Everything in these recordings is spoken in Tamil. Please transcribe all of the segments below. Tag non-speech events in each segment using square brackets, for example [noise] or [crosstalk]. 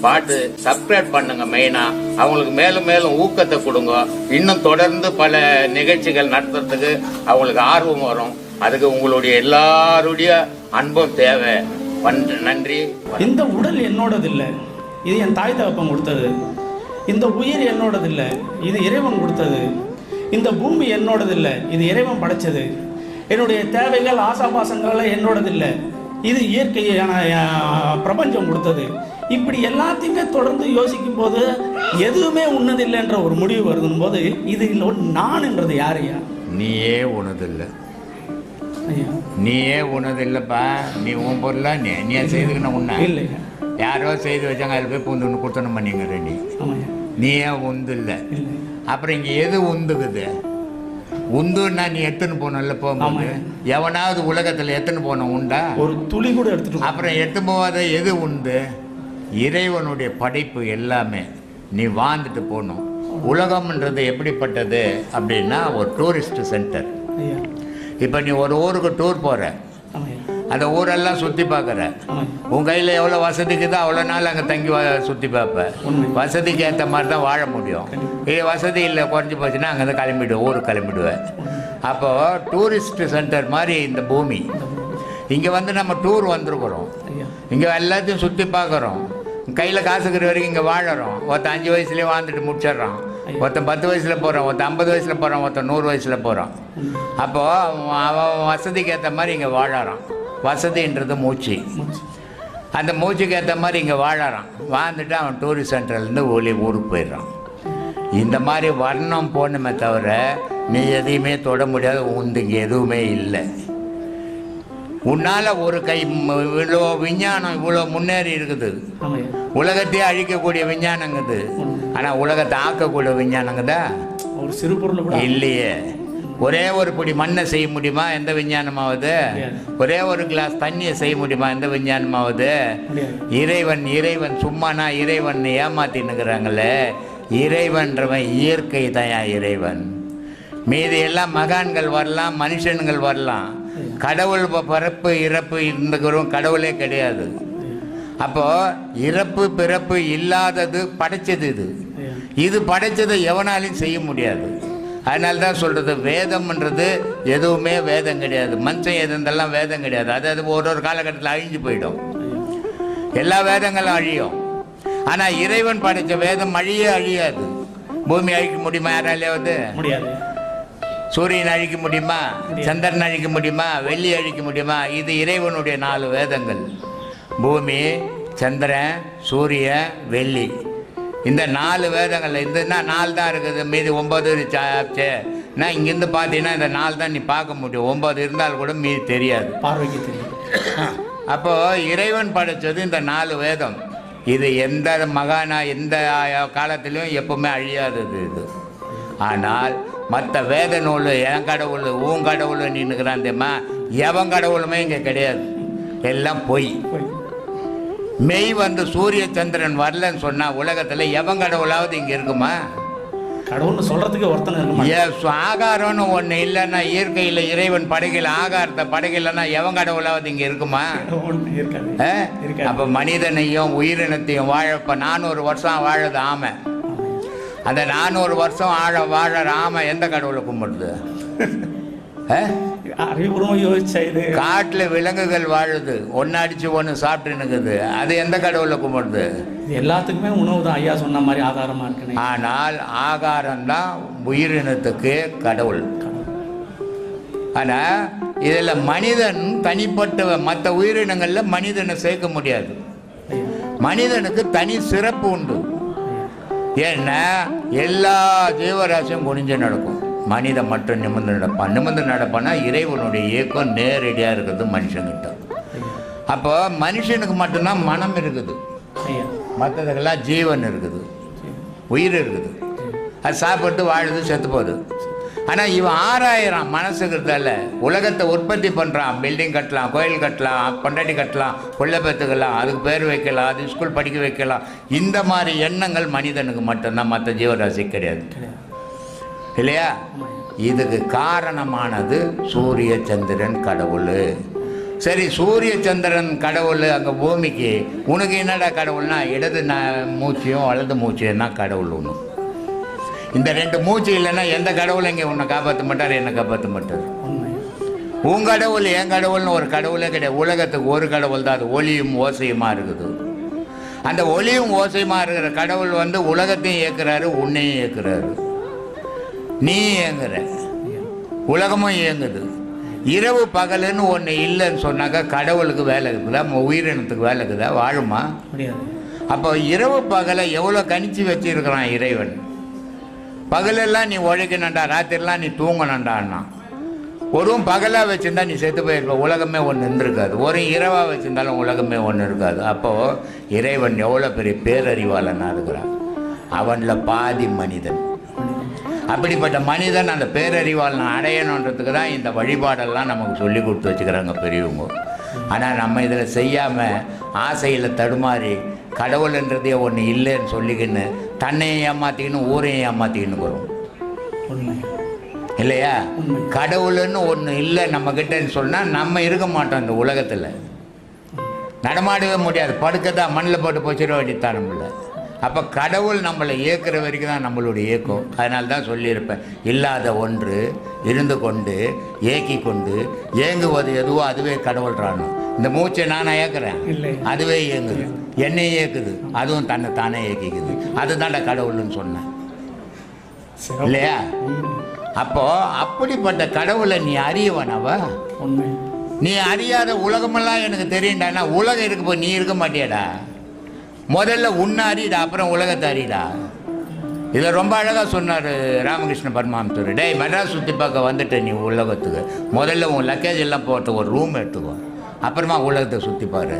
பார்த்து சப்ஸ்கிரைப் பண்ணுங்க மெயினா அவங்களுக்கு மேலும் மேலும் ஊக்கத்தை கொடுங்க. இன்னும் தொடர்ந்து பல நிகழ்ச்சிகள் நடத்துறதுக்கு அவங்களுக்கு ஆர்வம் வரும். அதுக்கு உங்களுடைய எல்லாருடைய அன்பும் தேவை. பண்ற- நன்றி. இந்த உடல் என்னோடது இல்லை இது என் தாய் தகப்பன் கொடுத்தது. இந்த உயிர் என்னோடது இல்லை இது இறைவன் கொடுத்தது. இந்த பூமி என்னோடது இல்லை இது இறைவன் படைச்சது. என்னுடைய தேவைகள் ஆசாபாசங்கள் என்னோடது இல்லை இது இயற்கையான பிரபஞ்சம் கொடுத்தது. இப்படி எல்லாத்தையுமே தொடர்ந்து யோசிக்கும் போது எதுவுமே உன்னதில்லைன்ற ஒரு முடிவு வருதும் போது இது நான்ன்றது யாரையா நீயே உனதில்லை நீயே உனதில்லைப்பா நீ உன் பொருளா? நீ நீ செய்துக்கணும் உன்ன? இல்லையா யாரோ செய்து வச்சாங்க அதில் போய் பூந்து ஒன்று கொடுத்தணும் பண்ணிங்கிற நீ. நீயே உந்து இல்லை இல்லை அப்புறம் இங்கே எது உந்துக்குது உந்துன்னா நீ எத்துன்னு போனல போகும்போது? எவனாவது உலகத்தில் எத்துன்னு போன உண்டா? ஒரு துளி கூட எடுத்துட்டு. அப்புறம் எட்டு போகாத எது உண்டு? இறைவனுடைய படைப்பு எல்லாமே. நீ வாழ்ந்துட்டு போகணும். உலகம்ன்றது எப்படிப்பட்டது அப்படின்னா ஒரு டூரிஸ்ட் சென்டர் இப்போ நீ ஒரு ஊருக்கு டூர் போகிற அந்த ஊரெல்லாம் சுற்றி பார்க்குற. உன் கையில் எவ்வளோ வசதிக்குதோ அவ்வளோ நாள் அங்கே தங்கி சுற்றி பார்ப்ப. உண்மை. வசதிக்கு ஏற்ற மாதிரி தான் வாழ முடியும். இது வசதி இல்லை குறைஞ்சி போச்சுன்னா அங்கேருந்து கிளம்பிடுவேன் ஊருக்கு கிளம்பிடுவேன் அப்போது டூரிஸ்ட் சென்டர் மாதிரி இந்த பூமி. இங்கே வந்து நம்ம டூர் வந்திருக்கிறோம். இங்கே எல்லாத்தையும் சுற்றி பார்க்குறோம். கையில் காசு இருக்கிற வரைக்கும் இங்கே வாழறோம். ஒருத்தன் அஞ்சு வயசுலேயே வாழ்ந்துட்டு முடிச்சிடுறான். ஒருத்தன் பத்து வயசில் போகிறான் ஒருத்தன் ஐம்பது வயசில் போகிறான் ஒருத்தன் நூறு வயசில் போகிறான் அப்போது அவன் வசதிக்கு ஏற்ற மாதிரி இங்கே வாழறான். வசதின்றது மூச்சு. அந்த மூச்சுக்கு ஏற்ற மாதிரி இங்கே வாழறான். வாழ்ந்துட்டு அவன் டூரிஸ்ட் சென்டர்லேருந்து ஒளி ஊருக்கு போயிடுறான். இந்த மாதிரி வர்ணம் போகணுமே தவிர நீ எதையுமே தொட முடியாத உந்துக்கு எதுவுமே இல்லை. உன்னால் ஒரு கை இவ்வளோ விஞ்ஞானம் இவ்வளோ முன்னேறி இருக்குது. உலகத்தையே அழிக்கக்கூடிய விஞ்ஞானங்குது. ஆனால் உலகத்தை ஆக்கக்கூடிய விஞ்ஞானங்குதா? ஒரு சிறு பொருள் இல்லையே. ஒரே ஒரு பிடி மண்ணை செய்ய முடியுமா? எந்த விஞ்ஞானமாவது. ஒரே ஒரு கிளாஸ் தண்ணியை செய்ய முடியுமா? எந்த விஞ்ஞானமாவது? இறைவன் இறைவன் சும்மானா இறைவன் ஏமாத்தின்னுக்குறாங்களே. இறைவன்றவன் இயற்கை தயா இறைவன். மீதி எல்லாம் மகான்கள் வரலாம் மனுஷன்கள் வரலாம். கடவுள் ப- பிறப்பு இறப்பு இருந்துக்கிறோம் கடவுளே கிடையாது. அப்போ இறப்பு பிறப்பு இல்லாதது படைச்சது இது. இது படைச்சதை எவனாலையும் செய்ய முடியாது. அதனால தான் சொல்கிறது வேதம்ன்றது எதுவுமே வேதம் கிடையாது. மனுஷன் எதுந்தெல்லாம் வேதம் கிடையாது. அது அது ஒரு ஒரு காலகட்டத்தில் அழிஞ்சு போயிடும். எல்லா வேதங்களும் அழியும். ஆனால் இறைவன் படைத்த வேதம் அழியே அழியாது. பூமி அழிக்க முடியுமா? யாராலையாவது? முடியாது. சூரியன் அழிக்க முடியுமா? சந்திரன் அழிக்க முடியுமா? வெள்ளி அழிக்க முடியுமா? இது இறைவனுடைய நாலு வேதங்கள். பூமி சந்திரன் சூரியன் வெள்ளி. இந்த நாலு வேதங்கள் இந்த நாலு தான் இருக்குது? மீதி ஒன்பது இருந்துச்சு நான் இங்கேருந்து பார்த்தீங்கன்னா இந்த நாலு தான் நீ பார்க்க முடியும். ஒன்பது இருந்தால் கூட மீதி தெரியாது. பார்வைக்கு தெரியும் அப்போது இறைவன் படைச்சது இந்த நாலு வேதம். இது எந்த மகானா எந்த காலத்திலையும் எப்பவுமே அழியாதது இது. ஆனால் மற்ற வேத நூல் என் கடவுள் உன் கடவுள் நின்றுக்கிறான் தெரியுமா? எவன் கடவுளுமே இங்கே கிடையாது. எல்லாம் பொய். மெய் வந்து சூரிய சந்திரன் வரலன்னு சொன்னால் உலகத்தில் எவன் கடவுளாவது இங்கே இருக்குமா? கடவுள்னு சொல்றதுக்கு ஒருத்தனை இருக்க மாட்டான். ஏ, சு- ஆகாரம்னு ஒன்று இல்லைன்னா இயற்கையில் இறைவன் படைக்கல ஆகாரத்தை படைக்கலைன்னா எவன் கடவுளாவது இங்கே இருக்குமா. அப்ப மனிதனையும் உயிரினத்தையும் வாழ இப்ப நானூறு வருஷம் வாழுது ஆமை. அந்த நானூறு வருஷம் ஆழ வாழற ஆமை எந்த கடவுளை கும்பிடுது? யோசிச்சா இது. காட்டுல விலங்குகள் வாழுது. ஒன்று அடிச்சு ஒன்று சாப்பிட்டு நிற்குது அது எந்த கடவுளை கும்பிடுது? எல்லாத்துக்குமே உணவு தான். ஐயா சொன்ன மாதிரி ஆதாரமா இருக்கணும் ஆனால் ஆகாரம்தான் உயிரினத்துக்கு கடவுள். ஆனால் இதில் மனிதன் தனிப்பட்ட மற்ற உயிரினங்களில் மனிதனை சேர்க்க முடியாது. மனிதனுக்கு தனி சிறப்பு உண்டு. ஏன்னா எல்லா ஜீவராசியும் குனிஞ்சு நடக்கும். மனிதன் மட்டும் நிமிர்ந்து நடப்பான். நிமிர்ந்து நடப்பான்னா இறைவனுடைய இயக்கம் நேரடியாக இருக்கிறது மனுஷங்கிட்ட. அப்போ மனுஷனுக்கு மட்டும்தான் மனம் இருக்குது. மற்றதுக்கெல்லாம் ஜீவன் இருக்குது. உயிர் இருக்குது. அது சாப்பிட்டு வாழுது செத்து போகுது. ஆனால் இவன் ஆறாயிரம் மனசுக்கிறதால உலகத்தை உற்பத்தி பண்ணுறான் பில்டிங் கட்டலாம் கோயில் கட்டலாம் பொண்டாட்டி கட்டலாம் பிள்ளை பெற்றுக்கலாம் அதுக்கு பேர் வைக்கலாம் அது ஸ்கூல் படிக்க வைக்கலாம். இந்த மாதிரி எண்ணங்கள் மனிதனுக்கு மட்டும்தான் மற்ற ஜீவராசி கிடையாது. கிடையாது இல்லையா? இதுக்கு காரணமானது சூரிய சந்திரன் கடவுள். சரி சூரிய சந்திரன் கடவுள் அங்கே பூமிக்கு உனக்கு என்னடா கடவுள்னா? இடது ந மூச்சையும் வலது மூச்சையும் தான் கடவுள் ஒன்று இந்த ரெண்டு மூச்சு இல்லைன்னா எந்த கடவுளும் இங்கே உன்னை காப்பாற்ற மாட்டார் என்னை காப்பாற்ற மாட்டார்? உன் கடவுள் என் கடவுள்னு ஒரு கடவுளே கிடையாது. உலகத்துக்கு ஒரு கடவுள் தான். அது ஒளியும் ஓசையுமா இருக்குது? அந்த ஒளியும் ஓசையுமா இருக்கிற கடவுள் வந்து உலகத்தையும் இயக்குறாரு உன்னையும் இயக்குறாரு. நீ இயங்குற. உலகமும் இயங்குது. இரவு பகலுன்னு ஒன்று இல்லைன்னு சொன்னாக்கா கடவுளுக்கு வேலை இருக்குதா? உயிரினத்துக்கு வேலை இருக்குதா? வாழுமா? அப்போ இரவு பகலை எவ்வளோ கணிச்சு வச்சிருக்கிறான் இறைவன்? பகலெல்லாம் நீ உழைக்கணும்டா ராத்திரிலாம் நீ தூங்கணும்டான்னா ஒரு பகலாக வச்சுருந்தா நீ செத்து போயிருப்ப உலகமே ஒன்று இருந்திருக்காது. ஒரு இரவாக வச்சுருந்தாலும் உலகமே ஒன்று இருக்காது. அப்போது இறைவன் எவ்வளோ பெரிய பேரறிவாளனாக இருக்கிறான். அவனில் பாதி மனிதன். அப்படிப்பட்ட மனிதன் அந்த பேரறிவாளனை அடையணுன்றதுக்கு தான் இந்த வழிபாடெல்லாம் நமக்கு சொல்லி கொடுத்து வச்சுக்கிறாங்க பெரியவங்க. ஆனால் நம்ம இதில் செய்யாமல் ஆசையில் தடுமாறி கடவுள்ன்றதே ஒன்று இல்லைன்னு சொல்லிக்கின்னு தன்னையும் ஏமாற்றிக்கின்னு ஊரையும் ஏமாற்றிக்கின்னு வரும் உண்மை. இல்லையா? கடவுள்னு ஒன்று இல்லை நம்மக்கிட்டன்னு சொன்னால் நம்ம இருக்க மாட்டோம் இந்த உலகத்தில். நடமாடவே முடியாது. படுக்க தான் மண்ணில் போட்டு போச்சிட வேண்டியதான் நம்மள. அப்போ கடவுள் நம்மளை இயக்குற வரைக்கும் தான் நம்மளுடைய இயக்கம். அதனால தான் சொல்லியிருப்பேன். இல்லாத ஒன்று இருந்து கொண்டு ஏக்கி கொண்டு ஏங்குவது எதுவோ அதுவே கடவுள்றானோ இந்த மூச்சை நானா இல்லை. அதுவே இயங்குது. என்னை இயக்குது அதுவும் தன்னை தானே இயக்கிக்குது அதுதான்டா கடவுள்னு சொன்னேன். இல்லையா. அப்போ அப்படிப்பட்ட கடவுளை நீ அறியவனவா நீ அறியாத உலகமெல்லாம் எனக்கு தெரியும்டானா? உலகம் இருக்கு போ நீ இருக்க மாட்டியாடா. முதல்ல உன்னை அறியடா அப்புறம் உலகத்தை அறியடா. இதை ரொம்ப அழகாக சொன்னார் ராமகிருஷ்ண பரமாம்சர் டேய் மெட்ராஸ் சுற்றி பார்க்க வந்துட்ட நீ உலகத்துக்கு. முதல்ல உன் லக்கேஜ் எல்லாம் போட்டு ஒரு ரூம் எடுத்துக்கோ. அப்புறமா உலகத்தை சுற்றி பாரு.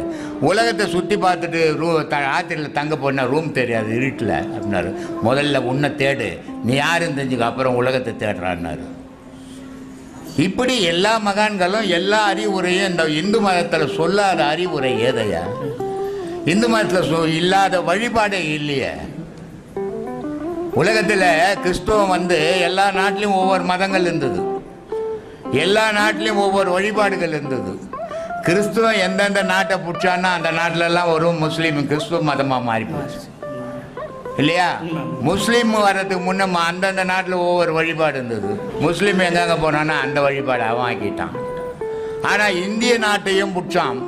உலகத்தை சுற்றி பார்த்துட்டு ரூ த ஆத்திரியில் தங்க போனால் ரூம் தெரியாது இருட்டில் அப்படின்னாரு. முதல்ல உன்னை தேடு. நீ யாருன்னு தெரிஞ்சுக்க அப்புறம் உலகத்தை தேடுறான்னாரு. இப்படி எல்லா மகான்களும் எல்லா அறிவுரையும் இந்த இந்து மதத்தில் சொல்லாத அறிவுரை ஏதையா? இந்து மதத்தில் சொ இல்லாத வழிபாடே இல்லையே. உலகத்தில் கிறிஸ்துவம் வந்து எல்லா நாட்டிலையும் ஒவ்வொரு மதங்கள் இருந்தது. எல்லா நாட்டிலையும் ஒவ்வொரு வழிபாடுகள் இருந்தது. கிறிஸ்துவம் எந்தெந்த நாட்டை பிடிச்சான்னா அந்த நாட்டிலெல்லாம் ஒரு முஸ்லீம் கிறிஸ்துவ மதமாக மாறி போச்சு. இல்லையா? முஸ்லீம் வர்றதுக்கு முன்ன அந்தந்த நாட்டில் ஒவ்வொரு வழிபாடு இருந்தது. முஸ்லீம் எங்கெங்கே போனான்னா அந்த வழிபாடு அவன் ஆக்கிட்டான். ஆனால் இந்திய நாட்டையும் பிடிச்சான்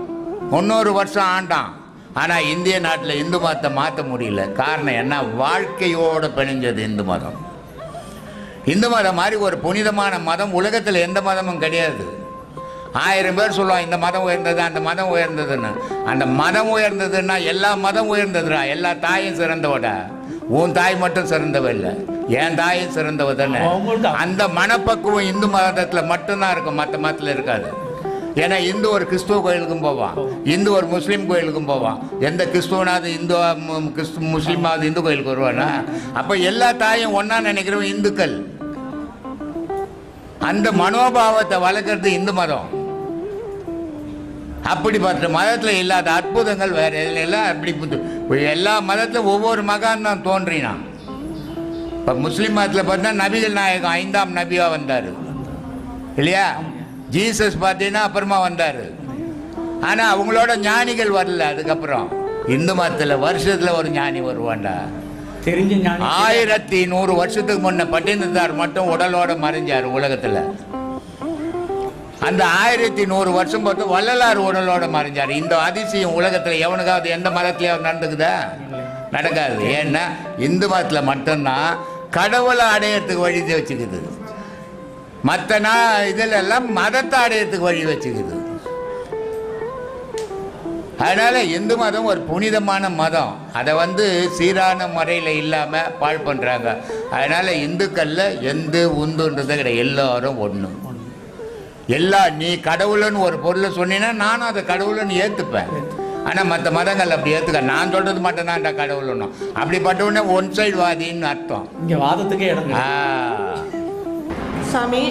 முந்நூறு வருஷம் ஆண்டான். ஆனால் இந்திய நாட்டில் இந்து மதத்தை மாற்ற முடியல. காரணம் என்ன? வாழ்க்கையோடு பிணைஞ்சது இந்து மதம். இந்து மதம் மாதிரி ஒரு புனிதமான மதம் உலகத்தில் எந்த மதமும் கிடையாது. ஆயிரம் பேர் சொல்லுவான் இந்த மதம் உயர்ந்தது? அந்த மதம் உயர்ந்ததுன்னு. அந்த மதம் உயர்ந்ததுன்னா எல்லா மதம் உயர்ந்ததுடா. எல்லா தாயும் சிறந்தவடா. உன் தாய் மட்டும் சிறந்தவ இல்லை. என் தாயும் சிறந்தவ தானே அந்த மனப்பக்குவம் இந்து மதத்தில் மட்டும்தான் இருக்கும். மற்ற மதத்தில் இருக்காது. ஏன்னா இந்து ஒரு கிறிஸ்துவ கோயிலுக்கும் போவான். இந்து ஒரு முஸ்லீம் கோயிலுக்கும் போவான். எந்த கிறிஸ்துவனாவது இந்து கிறிஸ்து முஸ்லீமாவது இந்து கோயிலுக்கு வருவானா? அப்போ எல்லா தாயும் ஒன்றா நினைக்கிறவன் இந்துக்கள். அந்த மனோபாவத்தை வளர்க்கறது இந்து மதம். அப்படிப்பட்ட மதத்தில் இல்லாத அற்புதங்கள் வேற எல்லாம் அப்படி எல்லா மதத்திலும் ஒவ்வொரு மகான் தான் தோன்றினான் இப்போ முஸ்லீம் மதத்தில் பார்த்தா நபிகள் நாயகம் ஐந்தாம் நபியாக வந்தார். இல்லையா? ஜீசஸ் பார்த்தீங்கன்னா அப்புறமா வந்தார். ஆனால் அவங்களோட ஞானிகள் வரல அதுக்கப்புறம். இந்து மதத்தில் வருஷத்தில் ஒரு ஞானி வருவான்டா. தெரிஞ்ச ஆயிரத்தி நூறு வருஷத்துக்கு முன்ன பட்டினத்தார் மட்டும் உடலோட மறைஞ்சார் உலகத்தில். அந்த ஆயிரத்தி நூறு வருஷம் பார்த்து வள்ளலார் உடலோட மறைஞ்சார். இந்த அதிசயம் உலகத்தில் எவனுக்காவது எந்த மதத்துலயாவது நடந்துக்குதா? நடக்காது. ஏன்னா இந்து மதத்தில் மட்டும்தான் கடவுளை அடையிறதுக்கு வழி வச்சுக்குது. மற்ற நா இதில் எல்லாம் மதத்தை அடையிறதுக்கு வழி வச்சுக்குது. அதனால் இந்து மதம் ஒரு புனிதமான மதம். அதை வந்து சீரான முறையில் இல்லாமல் பாழ் பண்ணுறாங்க அதனால் இந்துக்களில் எந்த உந்துன்றது கிடையாது. எல்லோரும் ஒன்று எல்லா நீ கடவுள்னு ஒரு பொருளை சொன்னீங்கன்னா நானும் அதை கடவுள்னு ஏற்றுப்பேன் ஆனால் மற்ற மதங்கள் அப்படி ஏற்றுக்க நான் சொல்கிறது மட்டும் தான்டா கடவுள்னும். அப்படிப்பட்டவொடனே ஒன் சைடு வாதின்னு அர்த்தம். இங்க வாதத்துக்கே இடம். சாமி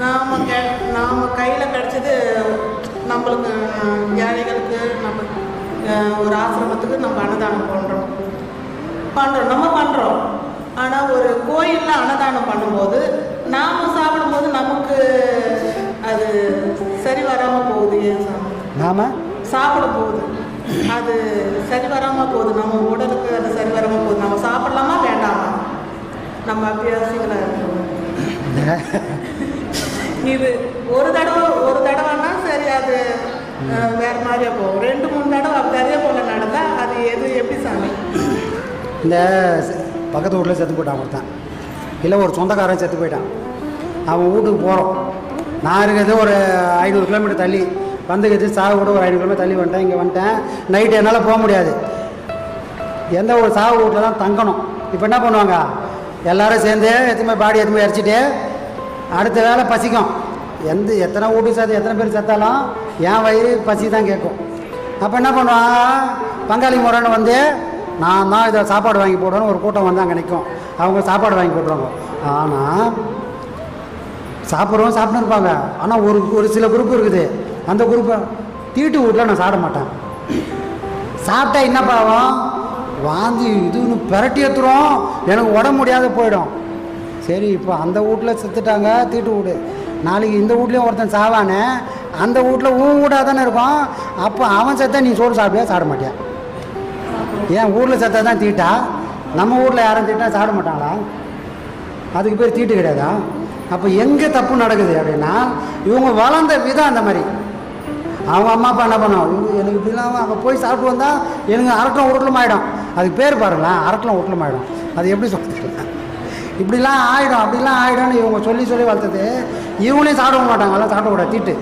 நாம கெ நாம் கையில் கிடச்சது நம்மளுக்கு ஏழைகளுக்கு நம்ம ஒரு ஆசிரமத்துக்கு நம்ம அன்னதானம் பண்ணுறோம் பண்ணுறோம் நம்ம பண்ணுறோம் ஆனால் ஒரு கோயிலில் அன்னதானம் பண்ணும்போது நாம் சாப்பிடும்போது நமக்கு அது சரி வராமல் போகுது ஏன் சாமி? நாம்? சாப்பிடும்போது அது சரி வராமல் போகுது. நம்ம உடலுக்கு அது சரி வராமல் போகுது. நம்ம சாப்பிடலாமா வேண்டாமா? நம்ம அபியாசிகளாக இருக்கணும் [laughs] இது ஒரு தடவை ஒரு தடவைன்னா சரி அது வேற மாதிரியா போகும். ரெண்டு மூணு தடவை அப்படியே போல நடந்தா அது எது எப்படி சாமி? இந்த பக்கத்து வீட்டில் செத்து போயிட்டான் ஒருத்தன். இல்லை ஒரு சொந்தக்காரன் செத்து போயிட்டான். அவன் வீட்டுக்கு போகிறோம் நான் இருக்கிறது ஒரு ஐநூறு கிலோமீட்டர் தள்ளி. வந்துக்கிறது சாவு கூட ஒரு ஐநூறு கிலோமீட்டர் தள்ளி வந்துட்டேன் இங்கே வந்துட்டேன். நைட்டு என்னால் போக முடியாது. எந்த ஒரு சாவு வீட்டில் தான் தங்கணும். இப்போ என்ன பண்ணுவாங்க? எல்லாரும் சேர்ந்து எத்தனை பாடி எத்தனை இறச்சிட்டு அடுத்த வேலை பசிக்கும். எந்த எத்தனை வீட்டு சேர்த்து எத்தனை பேர் சேர்த்தாலும் என் வயிறு பசி தான் கேட்கும். அப்போ என்ன பண்ணுவான் பங்காளி முறைன்னு வந்து நான் தான் இதை சாப்பாடு வாங்கி போடுவேன்னு ஒரு கூட்டம் வந்து அங்கே நிற்கும் அவங்க சாப்பாடு வாங்கி போட்டுருவாங்க. ஆனால் சாப்பிட்றவங்க சாப்பிட்டு இருப்பாங்க ஆனால் ஒரு ஒரு சில குரூப் இருக்குது. அந்த குரூப்பை தீட்டு வீட்டில் நான் சாப்பிட மாட்டேன். சாப்பிட்டா என்ன பாவம்? வாந்தி இதுன்னு பிரட்டி ஏற்றுறோம் எனக்கு உடம்பு முடியாத போயிடும். சரி இப்போ அந்த வீட்டில் செத்துட்டாங்க தீட்டு வீடு நாளைக்கு இந்த வீட்லேயும் ஒருத்தன் சாவானே அந்த வீட்டில் உன் வீடாக தானே இருக்கும். அப்போ அவன் செத்தா நீ சோறு சாப்பிட்டியா சாப்பிட மாட்டியா? ஏன் ஊரில் செத்தா தான் தீட்டா? நம்ம ஊரில் யாரும் தீட்டா சாப்பிட மாட்டாங்களா? அதுக்கு பேர் தீட்டு கிடையாதா? அப்போ எங்கே தப்பு நடக்குது அப்படின்னா இவங்க வளர்ந்த விதம் அந்த மாதிரி. அவங்க அம்மா அப்பா என்ன பண்ணுவோம் இவங்க எனக்கு இப்படிலாம் அங்கே போய் சாப்பிட்டு வந்தால் எனக்கு அரட்டலம் உருட்டலும் ஆகிடும் அதுக்கு பேர் பாருங்களேன் அரட்டலம் உருட்டலும் ஆகிடும் அது எப்படி சொல்கிறது இப்படிலாம் ஆகிடும் அப்படிலாம் ஆகிடும்னு இவங்க சொல்லி சொல்லி வளர்த்தது இவங்களையும் சாப்பிட மாட்டாங்க. அதெல்லாம் சாப்பிடக்கூடாது தீட்டு.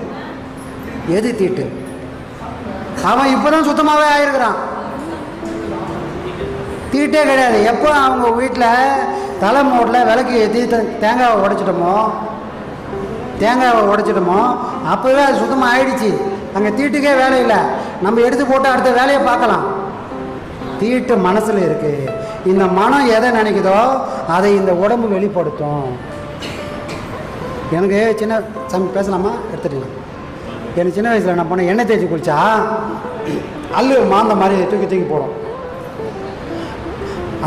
எது தீட்டு? அவன் இப்போ தான் சுத்தமாகவே ஆயிருக்கிறான். தீட்டே கிடையாது. எப்போ அவங்க வீட்டில் தலைமோட்டில் விளக்கு ஏற்றி த- தேங்காவை உடைச்சிட்டோமோ தேங்காவை உடைச்சிட்டோமோ அப்போவே அது சுத்தமாக ஆயிடுச்சு. அங்கே தீட்டுக்கே வேலை இல்லை. நம்ம எடுத்து போட்டு அடுத்த வேலையை பார்க்கலாம். தீட்டு மனசில் இருக்குது இந்த மனம் எதை நினைக்குதோ அதை இந்த உடம்பு வெளிப்படுத்தும். எனக்கு சின்ன சம் பேசலாமா? எடுத்துட்டீங்க எனக்கு சின்ன வயசில் என்ன பண்ணேன் எண்ணெய் தேய்ச்சி குளிச்சா அல்லு மாந்த மாதிரி தூக்கி தூக்கி போடும்.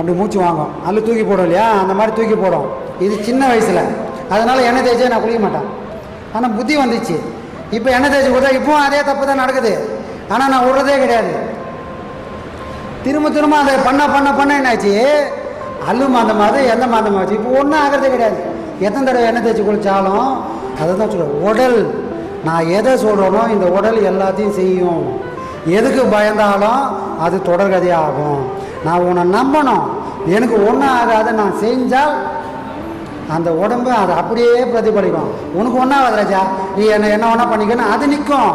அப்படி மூச்சு வாங்கும். அல்லு தூக்கி போடும் இல்லையா? அந்த மாதிரி தூக்கி போடும். இது சின்ன வயசில். அதனால் எண்ணெய் தேய்ச்சே நான் குளிக்க மாட்டேன். ஆனால் புத்தி வந்துச்சு. இப்போ எண்ணெய் தேய்ச்சி கொடுத்தா இப்போவும் அதே தப்பு தான் நடக்குது. ஆனால் நான் விடுறதே கிடையாது. திரும்ப திரும்ப அதை பண்ண பண்ண பண்ண என்னாச்சு அல்லு மாந்தம் அது எந்த மாந்தம் ஆச்சு இப்போ ஒன்றும் ஆகிறதே கிடையாது. எத்தனை தடவை எண்ணெய் தேய்ச்சி குளித்தாலும் அதை தான் சொல்கிறேன் உடல். நான் எதை சொல்கிறேனோ இந்த உடல் எல்லாத்தையும் செய்யும். எதுக்கு பயந்தாலும் அது தொடர்கதையாகும். நான் உன்னை நம்பணும். எனக்கு ஒன்றும் ஆகாது நான் செஞ்சால் அந்த உடம்பு அதை அப்படியே பிரதிபலிக்கும். உனக்கு ஒன்றாவது ராஜா. நீ என்ன என்ன ஒன்றா பண்ணிக்கணும் அது நிற்கும்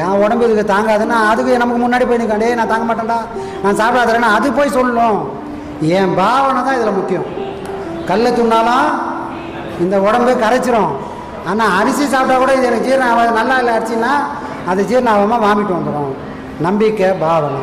என் உடம்பு இதுக்கு தாங்காதுன்னா அதுக்கு நமக்கு முன்னாடி போய் நிற்கும் நான் தாங்க மாட்டேன்டா. நான் சாப்பிடாதேன்னா அது போய் சொல்லணும் என் பாவனை தான் இதில் முக்கியம். கல்லை துண்ணாலும் இந்த உடம்பு கரைச்சிரும். ஆனால் அரிசி சாப்பிட்டா கூட இது எனக்கு ஜீரணம் ஆகாது. நல்லா இல்லை அரிசின்னா அது ஜீரணம் ஆகாமல் வாமிட்டு வந்துடும் நம்பிக்கை பாவனை.